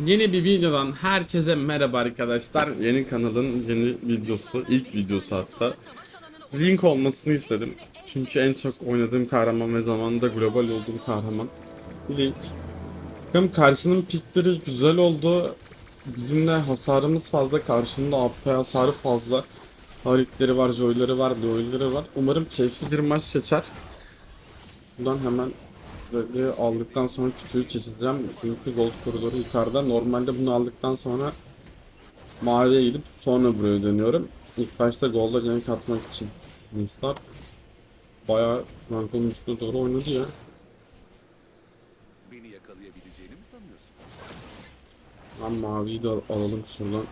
Yeni bir videodan herkese merhaba arkadaşlar. Yeni kanalın yeni videosu, ilk videosu hatta. Link olmasını istedim. Çünkü en çok oynadığım kahraman ve zamanında global olduğum kahraman. Link. Hem karşının pikleri güzel oldu. Bizimle hasarımız fazla, karşında AP hasarı fazla. Harikleri var, joyları var, doyları var. Umarım keyifli bir maç geçer. Şuradan hemen böyle aldıktan sonra küçüğü çizeceğim. Çünkü gold koridoru yukarıda. Normalde bunu aldıktan sonra maviye gidip sonra buraya dönüyorum. İlk başta golda gank atmak için. Minstar bayağı Franco'nun üstüne doğru oynadı ya. Beni yakalayabileceğini mi sanıyorsun? Lan maviyi de alalım şuradan.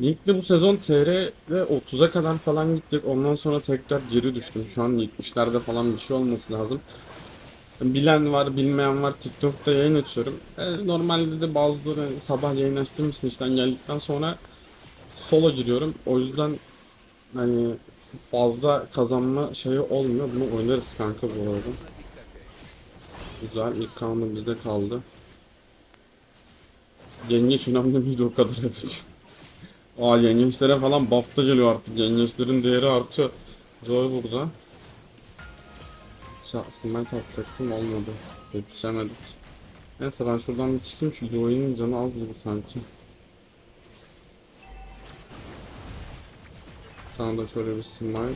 Link'te bu sezon TR ve 30'a kadar falan gittik. Ondan sonra tekrar geri düştüm. Şu an 70'lerde falan bir şey olması lazım. Bilen var, bilmeyen var. TikTok'ta yayın açıyorum. E, normalde de bazıları sabah yayın açtığım için işten geldikten sonra solo giriyorum. O yüzden hani fazla kazanma şeyi olmuyor. Bunu oynarız kanka bu arada. Güzel. ilk kanlı bizde kaldı. Yengeç önemli miydi o kadar evet. Aa yengeçlere falan buff da geliyor artık. Yengeçlerin değeri artıyor. Joy burada. Smite atacaktım olmadı. Yetişemedik. Neyse ben şuradan bir çıkayım. Şu Yoy'un canı az gibi sanki. Sana da şöyle bir smite.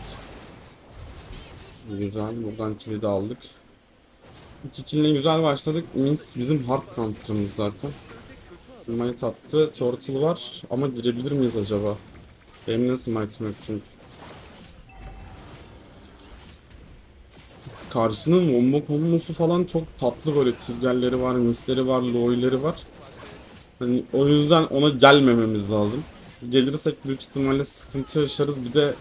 Güzel. Buradan kilidi aldık. İki kille güzel başladık. Mins bizim hard counter'ımız zaten. Smite attı. Turtle var ama girebilir miyiz acaba? Benim de smite'ım yok çünkü. Karşının wombo kombosu falan çok tatlı böyle tigerleri var, misleri var, loy'leri var. Hani o yüzden ona gelmememiz lazım. Gelirsek büyük ihtimalle sıkıntı yaşarız. Bir de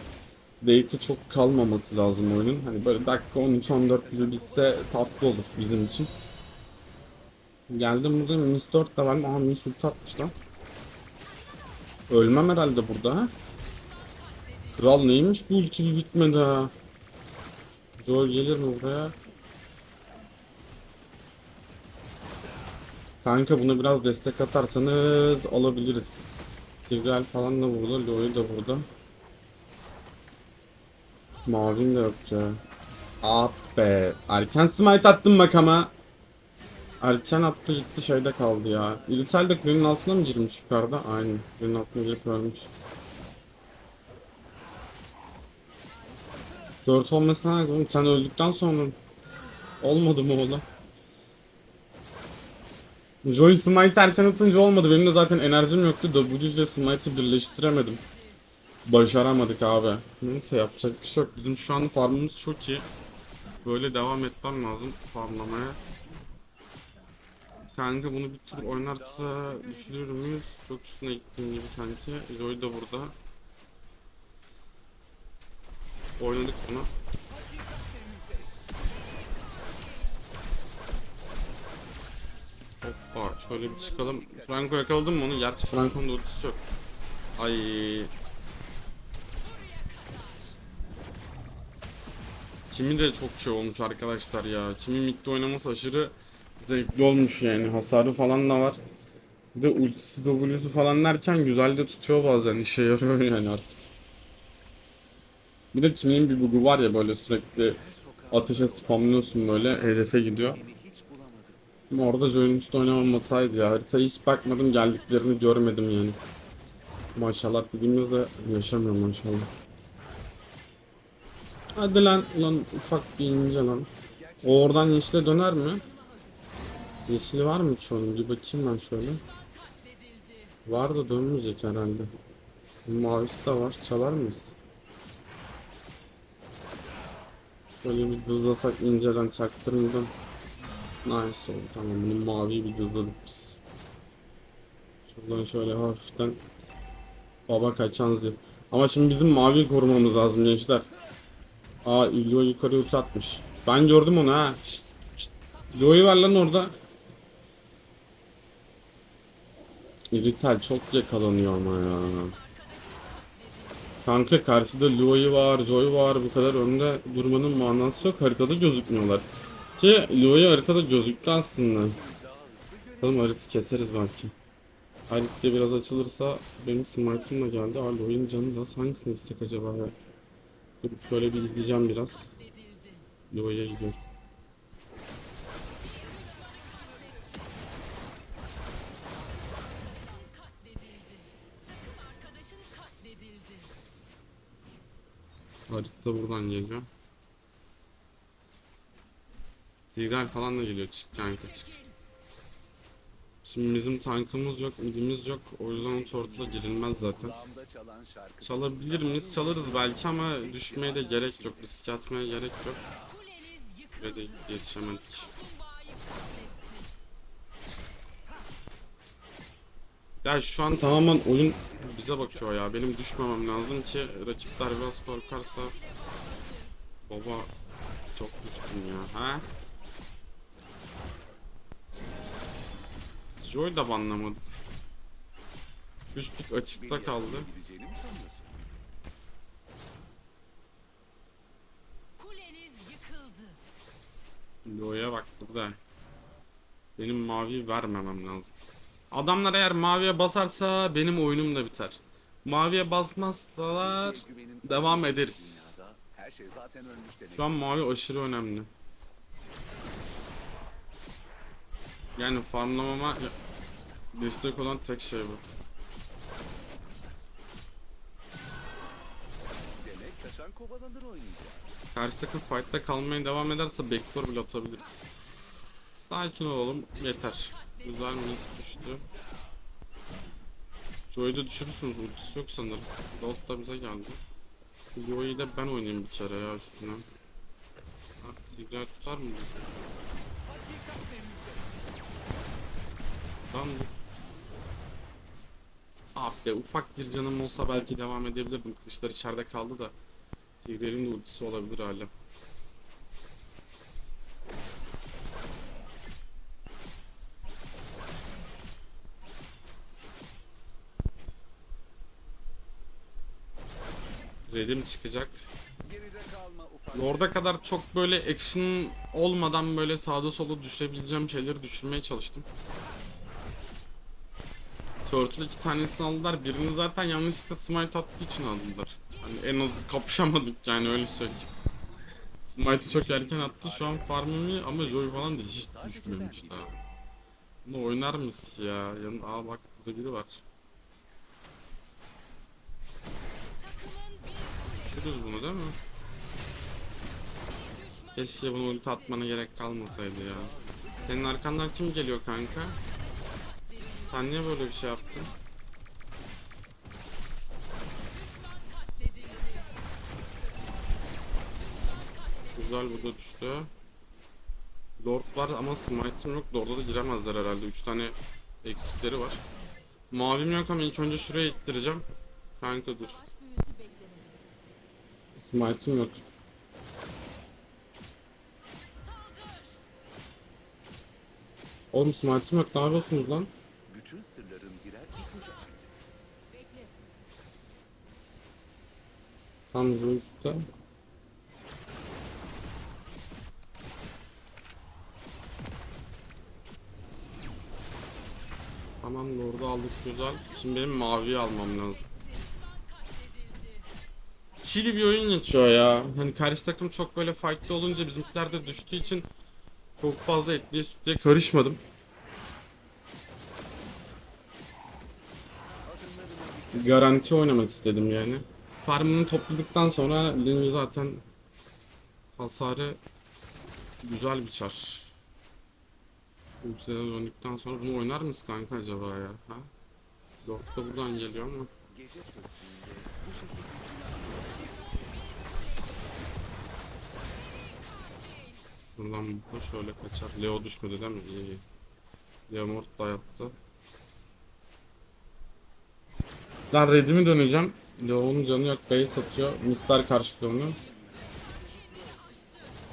date'i çok kalmaması lazım oyunun. Hani böyle dakika 13-14 bile bitse tatlı olur bizim için. Geldim burada Minis 4 de var. Aha Minis ulti atmış lan. Ölmem herhalde burada ha. Kral neymiş bu ulti bitmedi ha. Joel gelir mi buraya? Kanka bunu biraz destek atarsanız alabiliriz. Tigreal falan da burada, Loy da burada. Mavim de yok ya. Ah be. Erken smite attım bak ama. Erken attı gitti şeyde kaldı ya. İritel de kulenin altına mı girmiş yukarıda? Aynen. Kulenin altına girip ölmüş. 4 olmasına ne oğlum sen öldükten sonra olmadı mı oğlum? Joy Smite erken atınca olmadı. Benim de zaten enerjim yoktu. W ile Smite'ı birleştiremedim. Başaramadık abi. Neyse yapacak bir şey yok. Bizim şu an farmımız çok iyi. Böyle devam etmem lazım farmlamaya. Kanka bunu bir tur oynarsa düşürür müyüz? Çok üstüne gittiğim gibi sanki. Joy da burada. Oynadık bunu. Hoppa şöyle bir çıkalım. Franco yakaladım mı onu? Gerçi Franco'nun da ultisi yok. Ay. Kimi de çok şey olmuş arkadaşlar ya. Kimi midde oynaması aşırı zevkli olmuş yani. Hasarı falan da var. Bir de ultisi W'su falan derken güzel de tutuyor bazen. işe yarıyor yani artık. Bir de Timmy'nin bir bug'u var ya böyle sürekli ateşe spamlıyorsun böyle hedefe gidiyor. Ama orada Joy'un oynamam hataydı ya. Haritaya hiç bakmadım geldiklerini görmedim yani. Maşallah dediğimizde yaşamıyor maşallah. Hadi lan lan ufak bir ince lan. O oradan yeşile döner mi? Yeşili var mı ki onun? Bir bakayım ben şöyle. Var da dönmeyecek herhalde. Mavisi de var. Çalar mıyız? Böyle bir dızlasak inceden çaktırmadan. Nice oldu tamam bunun maviyi bir dızladık biz. Şuradan şöyle hafiften Baba kaçan zil. Ama şimdi bizim maviyi korumamız lazım gençler. Aa İlyo yukarı ulti atmış. Ben gördüm onu ha. Şşt, şşt. İlyo'yu ver lan orada. İritel çok yakalanıyor ama ya. Kanka karşıda Luo'yu var, Joy var. Bu kadar önde durmanın manası yok. Haritada gözükmüyorlar. Ki Luo'yu haritada gözüktü aslında. Bakalım haritayı keseriz belki. Harit de biraz açılırsa benim smite'ım da geldi. Aa Luo'nun canı da hangisini gitsek acaba ya? Durup şöyle bir izleyeceğim biraz. Luo'ya gidiyorum. Harit da buradan geliyor. Tigreal falan da geliyor çık kanka çık. Şimdi bizim tankımız yok, midimiz yok. O yüzden o tortla girilmez zaten. Çalabilir miyiz? Çalarız belki ama düşmeye de gerek yok. Risk atmaya gerek yok. Ve de yetişemedik. Ya şu an tamamen oyun bize bakıyor ya. Benim düşmemem lazım ki rakipler biraz korkarsa. Baba çok düştüm ya. Ha? Joy da banlamadık. Üç pik açıkta kaldı. Lo'ya bak burada. Benim mavi vermemem lazım. Adamlar eğer maviye basarsa benim oyunum da biter. Maviye güvenin devam ederiz. Şu an mavi aşırı önemli. Yani farmlamama destek olan tek şey bu. Karşı takım fight'ta kalmaya devam ederse backdoor bile atabiliriz. Sakin olalım yeter. Güzel miss düştü. Joy'u da düşürürsünüz ultisi yok sanırım. Gold da bize geldi. Joy'u da ben oynayayım bir kere ya üstüne. Tigray tutar mı bizi? Lan dur. Ah be ufak bir canım olsa belki devam edebilirdim. Kılıçlar içeride kaldı da. Tigray'in de ultisi olabilir hala. Red'im çıkacak. Lord'a kadar çok böyle action olmadan böyle sağda sola düşürebileceğim şeyleri düşürmeye çalıştım. Turtle iki tanesini aldılar. Birini zaten yanlışlıkla smite attığı için aldılar. Hani en az kapışamadık yani öyle söyleyeyim. Smite'ı çok erken attı. Şu an farmimi ama Joy falan da hiç düşmemiş daha. Bunu oynar mısın ya? Yan Aa bak burada biri var. Düşürürüz bunu değil mi? Keşke bunu ulti gerek kalmasaydı ya. Senin arkandan kim geliyor kanka? Sen niye böyle bir şey yaptın? Güzel burada düştü. Lord var ama smite'ım yok. Lord'a da giremezler herhalde. 3 tane eksikleri var. Mavim yok ama ilk önce şuraya ittireceğim. Kanka dur. Smite'ım yok. Oğlum smite'ım yok. Ne yapıyorsunuz lan? Bütün sırların birer ipucu artık. Tam üstte. Tamam Lord'u aldık güzel. Şimdi benim maviyi almam lazım. Çili bir oyun geçiyor ya. Hani karşı takım çok böyle fight'lı olunca bizimkiler de düştüğü için çok fazla etliye sütlüye karışmadım. Garanti oynamak istedim yani. Farmını topladıktan sonra Ling'i zaten hasarı güzel bir çar. Ulti'den döndükten sonra bunu oynar mısın kanka acaba ya? Ha? Da buradan geliyor ama. Buradan bu şöyle kaçar. Leo düşmedi değil mi? İyi. Leo Mort da yaptı. Lan redimi döneceğim. Leo'nun canı yok. Base atıyor. Mister karşılıyor onu.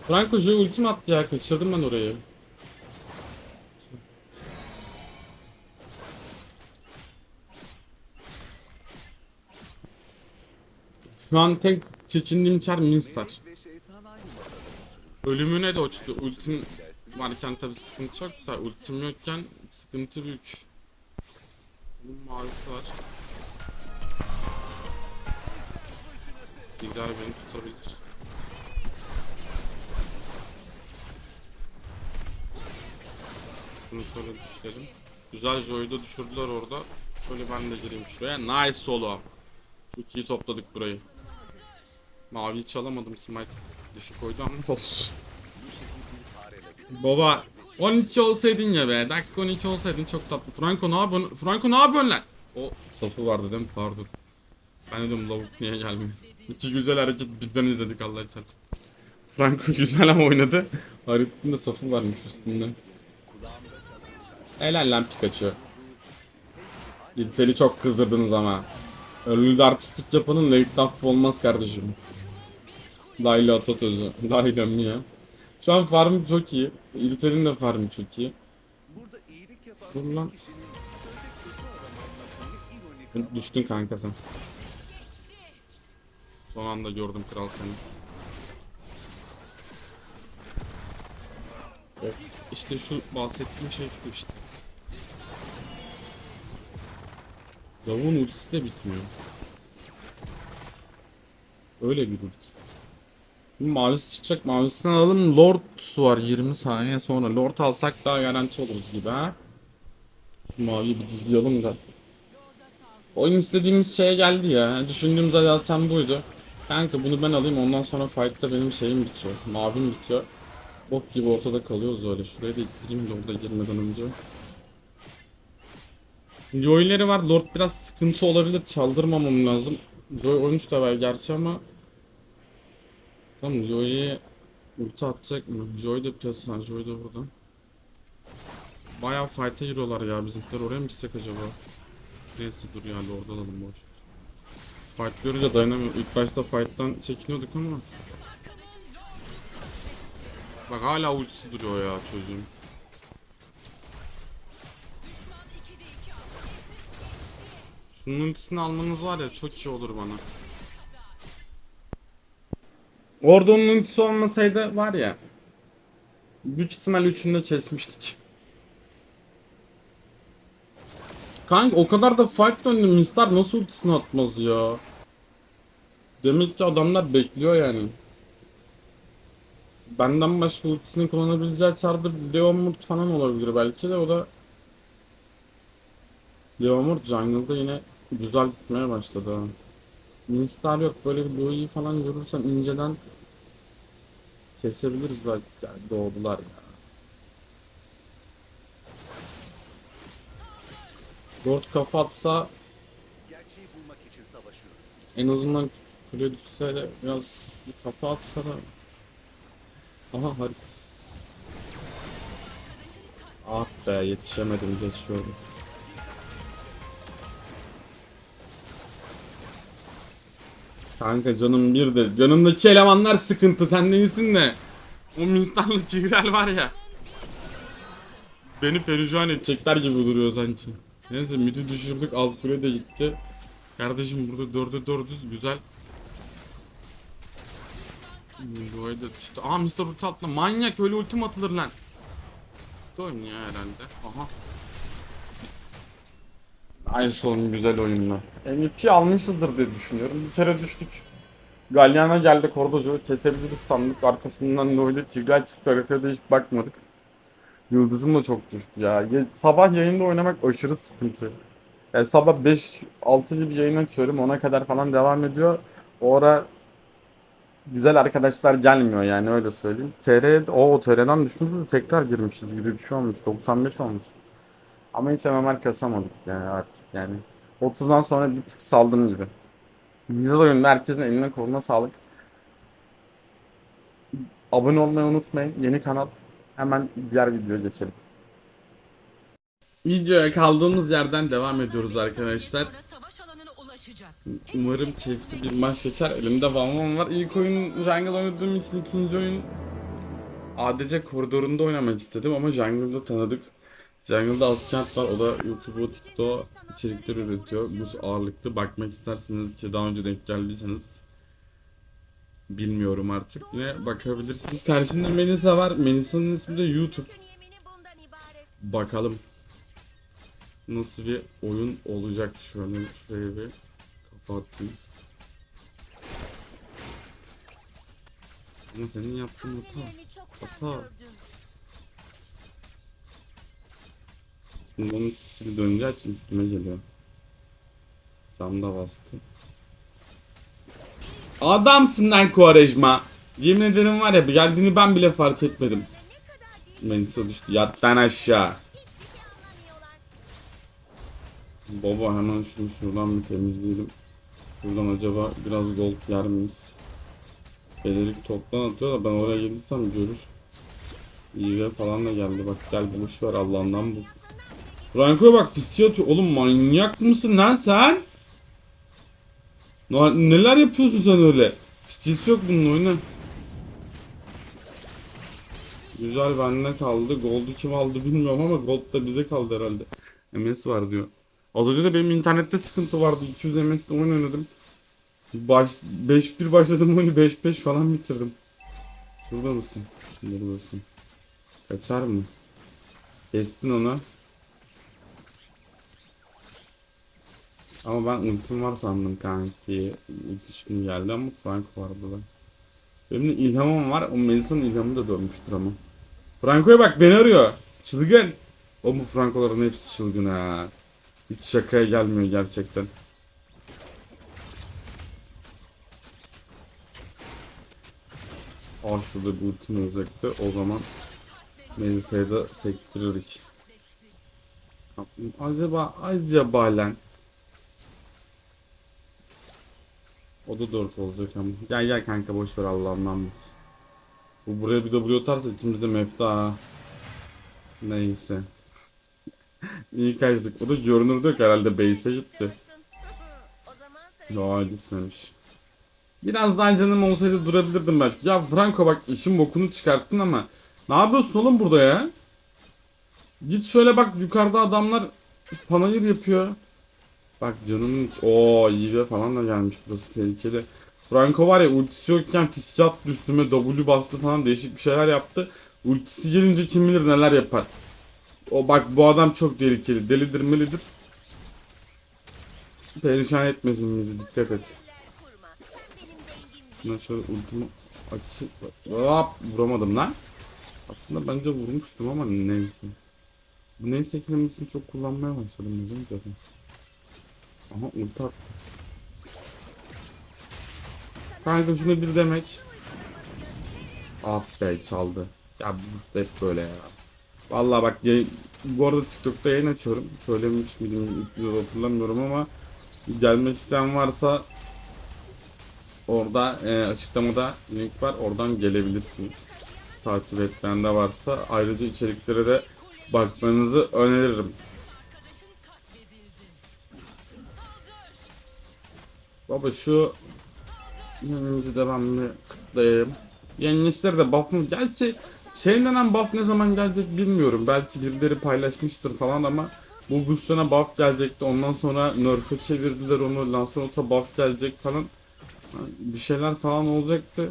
Franco J ultim attı ya. Kaçırdım ben orayı. Şu an tek çekindiğim çar Minstar. Ölümüne de uçtu. Ultim varken tabi sıkıntı yok da ultim yokken sıkıntı büyük. Bunun mavisi var. Tigrar beni tutabilir. Şunu şöyle düşürelim. Güzel Joy'u da düşürdüler orada. Şöyle ben de gireyim şuraya. Nice solo. Çok iyi topladık burayı. Maviyi çalamadım smite. Dişi koydu ama olsun. Baba 12 olsaydın ya be. Dakika 12 olsaydın çok tatlı. Franco ne yapıyorsun? Franco ne yapıyorsun lan? O safı vardı değil mi? Pardon. Ben dedim lavuk niye gelmiyor? İki güzel hareket birden izledik Allah çarpsın. Franco güzel ama oynadı. Haritanın da safı varmış üstünde. Helal lan Pikachu. İlteli çok kızdırdınız ama. Ölü de artistik yapanın buff olmaz kardeşim. Layla atasözü. Layla mı ya? Şu an farm çok iyi. İltel'in de farmı çok iyi. Dur lan. Düştün kanka sen. Son anda gördüm kral seni. Evet, İşte şu bahsettiğim şey şu işte. Lavun ultisi de bitmiyor. Öyle bir ulti. Mavisi çıkacak. Mavisini alalım. Lord var 20 saniye sonra. Lord alsak daha garanti oluruz gibi ha. Şu maviyi bir dizleyelim da. Oyun istediğimiz şeye geldi ya. Düşündüğüm de zaten buydu. Kanka bunu ben alayım ondan sonra fight'ta benim şeyim bitiyor. Mavim bitiyor. Bok gibi ortada kalıyoruz öyle. Şuraya da ittireyim de orada girmeden önce. Joy'leri var. Lord biraz sıkıntı olabilir. Çaldırmamam lazım. Joy 13 da var gerçi ama Tamam Joy'e ulti atacak mı? Joy da piyasada. Joy da burada. Bayağı fight'a giriyorlar ya bizimkiler. Oraya mı gitsek acaba? Neyse dur ya Lord alalım boş. Fight görünce dayanamıyorum. İlk başta fight'tan çekiniyorduk ama. Bak hala ultisi duruyor ya çocuğun. Şunun ultisini almanız var ya çok iyi olur bana. Orada onun ultisi olmasaydı var ya. Büyük ihtimal üçünü de kesmiştik. Kanka o kadar da fight döndü. Mistar nasıl ultisini atmaz ya? Demek ki adamlar bekliyor yani. Benden başka ultisini kullanabileceği çarda Leomord falan olabilir belki de o da Leomord jungle'da yine güzel gitmeye başladı. Minstar yok böyle bir Loi'yi falan görürsem inceden kesebiliriz belki yani doğdular ya. Lord kafa atsa en azından kule düşse de biraz bir kafa atsa da Aha harika. Ah be yetişemedim geçiyorum. Kanka canım bir de. Canımdaki elemanlar sıkıntı sen değilsin de. O Minstar'la Tigreal var ya. Beni perişan edecekler gibi duruyor sanki. Neyse midi düşürdük alt kule de gitti. Kardeşim burada dörde dördüz güzel. Bu ayda işte Aa Mr. Ulti manyak öyle ultim atılır lan. Ulti oynuyor herhalde. Aha Ay son güzel oyunla. MVP almışızdır diye düşünüyorum. Bir kere düştük. Galliana geldi Cordozo'yu kesebiliriz sandık. Arkasından da öyle Tigray çıktı haritaya hiç bakmadık. Yıldızım da çok düştü ya. Ye- sabah yayında oynamak aşırı sıkıntı. Yani sabah 5-6 gibi yayın açıyorum. Ona kadar falan devam ediyor. O ara güzel arkadaşlar gelmiyor yani öyle söyleyeyim. TR, o TR'den düşmüşüz tekrar girmişiz gibi bir şey olmuş. 95 olmuş. Ama hiç MMR kasamadık yani artık yani. 30'dan sonra bir tık saldım gibi. Güzel oyunda herkesin eline koluna sağlık. Abone olmayı unutmayın. Yeni kanal. Hemen diğer videoya geçelim. Videoya kaldığımız yerden devam ediyoruz arkadaşlar. Umarım keyifli bir maç geçer. Elimde Valmon var. İlk oyun Jungle oynadığım için ikinci oyun ADC koridorunda oynamak istedim ama Jungle'da tanıdık. Jungle'da Askent var. O da YouTube'u, TikTok içerikler üretiyor. Bu ağırlıklı bakmak isterseniz ki daha önce denk geldiyseniz Bilmiyorum artık. Yine bakabilirsiniz. Karşında Melisa var. Melisa'nın ismi de YouTube. Bakalım. Nasıl bir oyun olacak şöyle şuraya bir kafa atayım. Ama senin yaptığın hata. Hata. Şimdi onun skill'i döneceği için üstüme geliyor. Camda bastı. Adamsın lan Kuarejma. Yemin ederim var ya geldiğini ben bile fark etmedim. Ve Melisa düştü. Yattan aşağı. Baba hemen şunu şuradan bir temizleyelim. Şuradan acaba biraz gold yer miyiz? Belirik toptan atıyor da ben oraya gelirsem görür. İyi falan da geldi bak gel buluş ver Allah'ından bu. Franco'ya bak fiske atıyor. Oğlum manyak mısın lan sen? Neler yapıyorsun sen öyle? Fiskesi yok bunun oyna. Güzel bende kaldı. Gold'u kim aldı bilmiyorum ama Gold da bize kaldı herhalde. MS var diyor. Az önce de benim internette sıkıntı vardı. 200 MS'de oyun oynadım. Baş, 5-1 başladım oyunu 5-5 falan bitirdim. Şurada mısın? Buradasın. Kaçar mı? Kestin onu. Ama ben ultim var sandım kanki. Ulti şimdi geldi ama Frank var burada. Benim de ilhamım var. O Melisa'nın ilhamı da dönmüştür ama. Franco'ya bak beni arıyor. Çılgın. O bu Franco'ların hepsi çılgın ha. Hiç şakaya gelmiyor gerçekten. Aa şurada bir ultim olacaktı. O zaman Melisa'yı da sektirirdik. Acaba, acaba lan. O da 4 olacak ama. Gel gel kanka boş ver Allah'ından bulsun. Bu buraya bir W atarsa ikimiz de mefta. Neyse. İyi kaçtık. O da görünürde yok herhalde base'e gitti. Doğa gitmemiş. Biraz daha canım olsaydı durabilirdim belki. Ya Franco bak işin bokunu çıkarttın ama ne yapıyorsun oğlum burada ya? Git şöyle bak yukarıda adamlar panayır yapıyor. Bak canımın o iyi falan da gelmiş burası tehlikeli. Franco var ya ultisi yokken fiske attı üstüme W bastı falan değişik bir şeyler yaptı. Ultisi gelince kim bilir neler yapar. O bak bu adam çok tehlikeli. Delidir melidir. Perişan etmesin bizi dikkat et. Şuna şöyle ultimi açıp Hop vuramadım lan. Aslında bence vurmuştum ama neyse. Bu neyse kelimesini çok kullanmaya başladım bizim zaten. Aha ulti attı. Kanka şuna bir demeç. Ah be çaldı. Ya bu hep böyle ya. Vallahi bak bu arada TikTok'ta yayın açıyorum. Söylemiş miydim hatırlamıyorum ama gelmek isteyen varsa Orada e, açıklamada link var. Oradan gelebilirsiniz. Takip etmeyen de varsa. Ayrıca içeriklere de bakmanızı öneririm. Baba şu yenilci de ben bir kıtlayayım. Yengeçler de buff mı? Gerçi şey denen buff ne zaman gelecek bilmiyorum. Belki birileri paylaşmıştır falan ama bu Gusion'a buff gelecekti. Ondan sonra nerf'e çevirdiler onu. Lancelot'a buff gelecek falan. Bir şeyler falan olacaktı.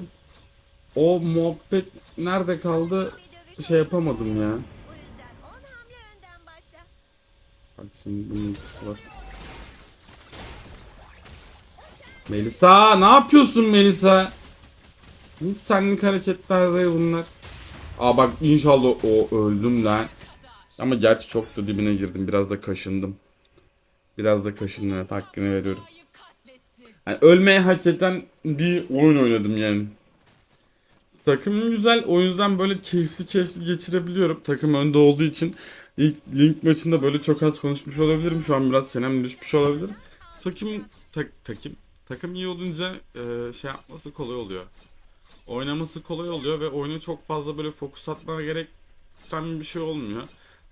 O muhabbet nerede kaldı şey yapamadım ya. Bu yüzden 10 hamle önden başla. Bak şimdi bunun ikisi var. Melisa ne yapıyorsun Melisa? Hiç senlik hareketler değil bunlar. Aa bak inşallah o öldüm lan. Ama gerçi çok da dibine girdim. Biraz da kaşındım. Biraz da kaşındım. Evet, hakkını veriyorum. Yani ölmeye hak eden bir oyun oynadım yani. Takımım güzel. O yüzden böyle keyifli keyifli geçirebiliyorum. Takım önde olduğu için ilk link maçında böyle çok az konuşmuş olabilirim. Şu an biraz çenem düşmüş olabilir. Takım tak, takım takım iyi olunca e, şey yapması kolay oluyor. Oynaması kolay oluyor ve oyuna çok fazla böyle fokus atmana gerek bir şey olmuyor.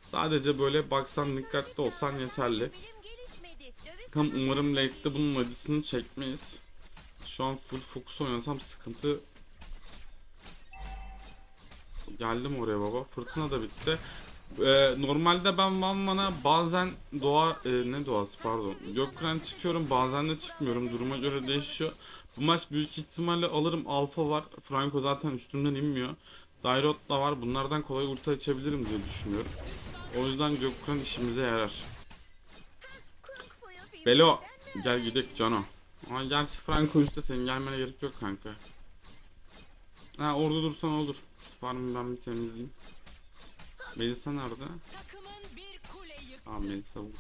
Sadece böyle baksan dikkatli olsan yeterli. Tam umarım late'de bunun acısını çekmeyiz. Şu an full fokus oynasam sıkıntı. Geldim oraya baba. Fırtına da bitti. Ee, normalde ben Vanvan'a bazen doğa e, ne doğası pardon Gökren çıkıyorum bazen de çıkmıyorum duruma göre değişiyor. Bu maç büyük ihtimalle alırım alfa var Franco zaten üstümden inmiyor. Dairot da var bunlardan kolay ulti açabilirim diye düşünüyorum. O yüzden Gökren işimize yarar. Belo gel gidelim Cano. Ama gerçi Franco üstte senin gelmene gerek yok kanka. Ha orada dursan olur. Şu farmı ben bir temizleyeyim. Melisa nerede? Takımın bir kule yıktı. Tamam Melisa burada.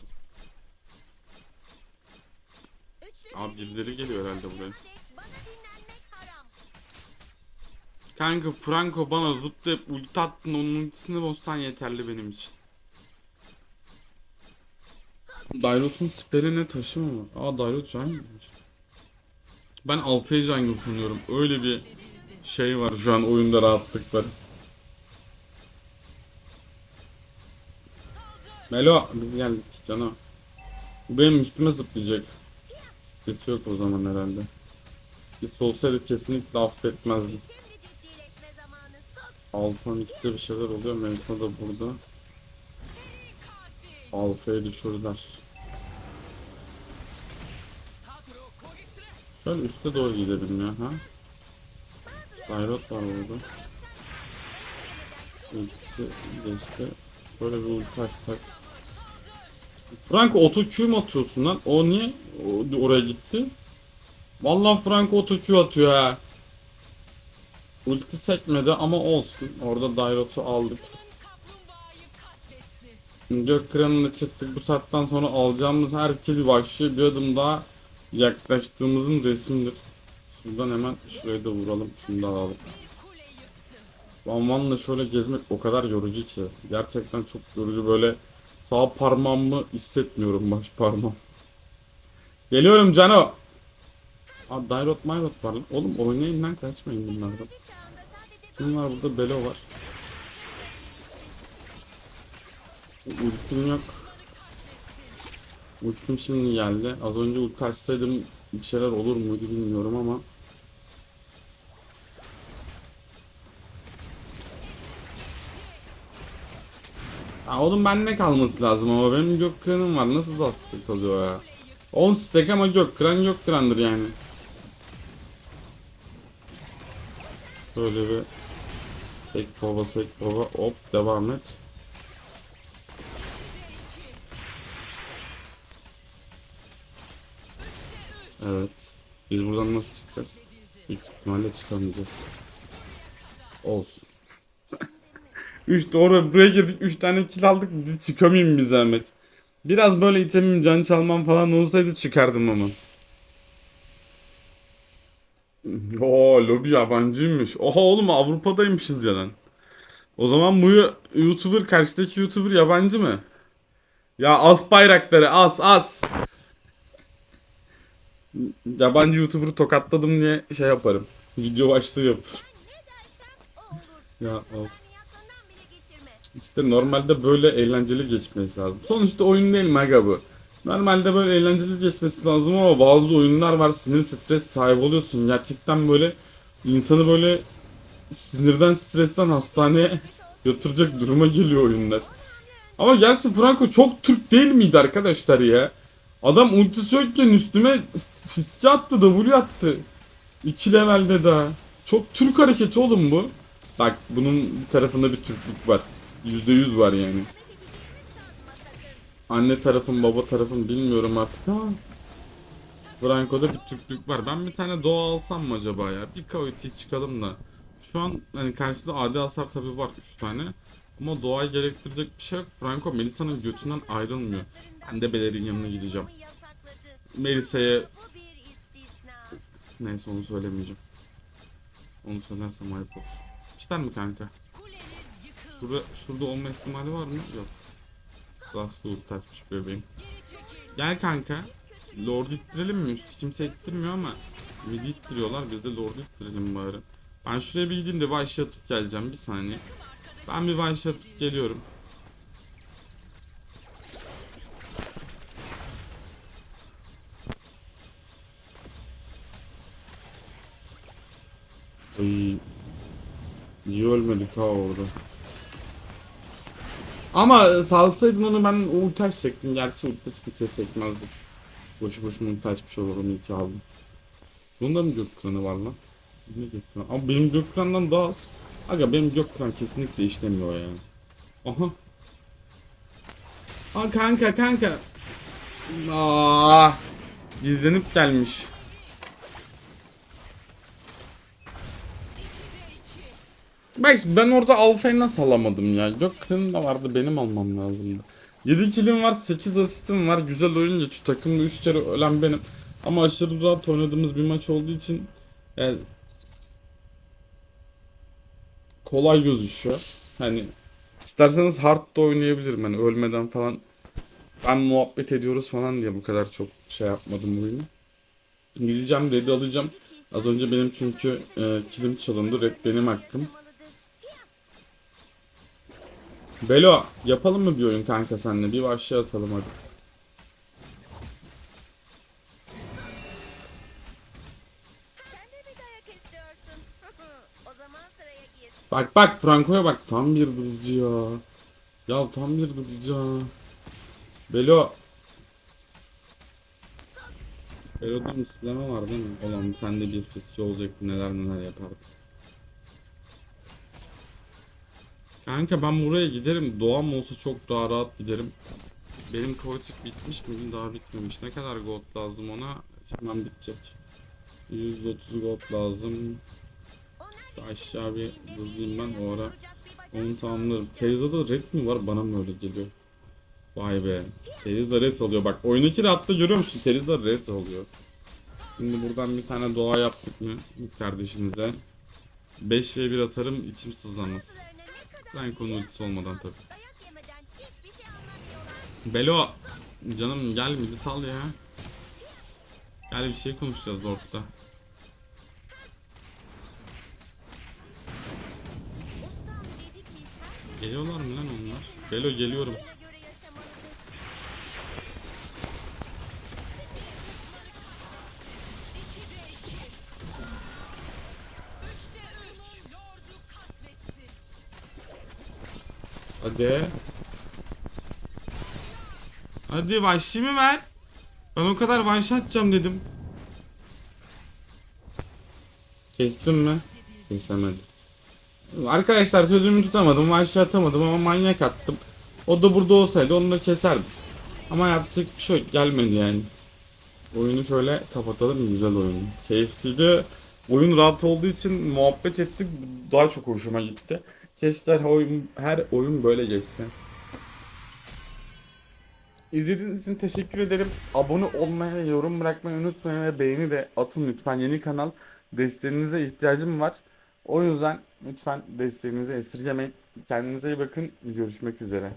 Abi birileri geliyor herhalde buraya. Kanka Franco bana zıplayıp ulti attın onun ultisini bozsan yeterli benim için. Dairot'un spell'i ne taşıma mı? Aa Dairot jungle'mış. Ben Alpha jungle sanıyorum. Öyle bir şey var şu an oyunda rahatlık var. Melo biz geldik cana. Bu benim üstüme zıplayacak. Sesi yok o zaman herhalde. Sesi olsaydı kesinlikle affetmezdi. Şimdi ciddileşme zamanı. Hop. Alfa'nın ikisi bir şeyler oluyor. Melisa da burada. Alfa'yı düşürdüler. Şöyle üste doğru gidelim ya ha. Dairot var burada. İkisi geçti. Şöyle bir ulti açtak. Franco Q mu atıyorsun lan? O niye o- oraya gitti? Vallahi Franco auto Q atıyor ha. Ulti sekmedi ama olsun. Orada Dairot'u aldık. Gök kıranına çıktık. Bu saatten sonra alacağımız her kill vahşi bir adım daha yaklaştığımızın resmidir. Şuradan hemen şurayı da vuralım. Şunu da alalım. Bir kule yıktı. Van Van'la şöyle gezmek o kadar yorucu ki. Gerçekten çok yorucu böyle sağ parmağımı hissetmiyorum baş parmağım. Geliyorum Cano. Aa Dairot Mayrot var lan. Oğlum oynayın lan kaçmayın bunlardan. Kim var burada? Belo var. Ultim yok. Ultim şimdi geldi. Az önce ulti açsaydım bir şeyler olur muydu bilmiyorum ama. Ha oğlum bende kalması lazım ama benim gök kıranım var. Nasıl da attık kalıyor ya. 10 stack ama gök kıran gök kırandır yani. Şöyle bir Sek baba sek baba hop devam et. Evet. Biz buradan nasıl çıkacağız? Büyük ihtimalle çıkamayacağız. Olsun. 3 doğru buraya girdik 3 tane kill aldık de çıkamayayım bir zahmet. Biraz böyle itemim can çalmam falan olsaydı çıkardım ama. Oo lobi yabancıymış. Oha oğlum Avrupa'daymışız ya lan. O zaman bu YouTuber karşıdaki YouTuber yabancı mı? Ya as bayrakları as as. Yabancı YouTuber'ı tokatladım diye şey yaparım. Video başlığı yap. ne dersem o olur. Ya of. İşte normalde böyle eğlenceli geçmesi lazım. Sonuçta oyun değil mi aga bu? Normalde böyle eğlenceli geçmesi lazım ama bazı oyunlar var sinir stres sahibi oluyorsun. Gerçekten böyle insanı böyle sinirden stresten hastaneye yatıracak duruma geliyor oyunlar. Ama gerçi Franco çok Türk değil miydi arkadaşlar ya? Adam ultisi yokken üstüme fiske attı, W attı. İki levelde daha. Çok Türk hareketi oğlum bu. Bak bunun bir tarafında bir Türklük var. %100 var yani. Anne tarafım baba tarafım bilmiyorum artık ama Franco'da bir Türklük var. Ben bir tane doğa alsam mı acaba ya? Bir kaviti çıkalım da. Şu an hani karşıda adi hasar tabi var 3 tane. Ama doğayı gerektirecek bir şey yok. Franco Melisa'nın götünden ayrılmıyor. Ben de Beler'in yanına gideceğim. Melisa'ya neyse onu söylemeyeceğim. Onu söylersem ayıp olur. İster mi kanka? Şurada, şurada olma ihtimali var mı? Yok. Last Loot taşmış bebeğim. Gel kanka. Lord ittirelim mi? Üstü kimse ittirmiyor ama midi ittiriyorlar. Biz de Lord ittirelim bari. Ben şuraya bir gideyim de Vayş'ı atıp geleceğim. Bir saniye. Ben bir Vayş'ı atıp geliyorum. Ay, iyi ölmedik ha orada. Ama salsaydın onu ben ulti açacaktım. Gerçi ulti sıkıntı sekmezdim. Boşu boşuna ulti açmış olurum iyi ki aldım. Bunda mı gök klanı var lan? Ne gök klanı? Ama benim gök daha az. Aga benim gök kesinlikle işlemiyor yani. Aha. Aa kanka kanka. Aa. Gizlenip gelmiş. Bak ben orada alfayı nasıl alamadım ya? Gökhan'ın da vardı benim almam lazımdı. 7 kilim var 8 asistim var. Güzel oyun geçiyor. Takımda 3 kere ölen benim. Ama aşırı rahat oynadığımız bir maç olduğu için yani kolay gözüküyor. Hani isterseniz hard da oynayabilirim hani ölmeden falan. Ben muhabbet ediyoruz falan diye bu kadar çok şey yapmadım bu oyunu. Gideceğim red'i alacağım. Az önce benim çünkü e, kilim çalındı. Red benim hakkım. Belo yapalım mı bir oyun kanka seninle? Bir başlığa atalım hadi. Bak bak Franco'ya bak tam bir hızcı ya. Ya tam bir hızcı ya. Belo. Belo'da misleme var değil mi? Ulan sen de bir fisi olacaktı neler neler yapardı. Kanka ben buraya giderim. Doğam olsa çok daha rahat giderim. Benim koçik bitmiş mi? Daha bitmemiş. Ne kadar gold lazım ona? Hemen bitecek. 130 gold lazım. Şu aşağı bir hızlıyım ben o ara. Onu tamamlarım. Teriza'da red mi var? Bana mı öyle geliyor? Vay be. Teriza red alıyor. Bak oyundaki rahatta görüyor musun? Teriza red alıyor. Şimdi buradan bir tane doğa yaptık mı kardeşinize? 5 ve 1 atarım içim sızlamaz. Konu ultisi olmadan anlamıyorlar. Belo canım gel midi sal ya. Gel bir şey konuşacağız herkes Geliyorlar mı lan onlar? Belo geliyorum. Hadi. Hadi başımı ver. Ben o kadar shot atacağım dedim. Kestim mi? Kesemedim. Arkadaşlar sözümü tutamadım. Shot atamadım ama manyak attım. O da burada olsaydı onu da keserdim. Ama yapacak bir şey. Gelmedi yani. Oyunu şöyle kapatalım. Güzel oyun. Keyifliydi. Oyun rahat olduğu için muhabbet ettik. Daha çok hoşuma gitti. Keşke her oyun, her oyun böyle geçsin. İzlediğiniz için teşekkür ederim. Abone olmayı yorum bırakmayı unutmayın ve beğeni de atın lütfen. Yeni kanal desteğinize ihtiyacım var. O yüzden lütfen desteğinizi esirgemeyin. Kendinize iyi bakın. Görüşmek üzere.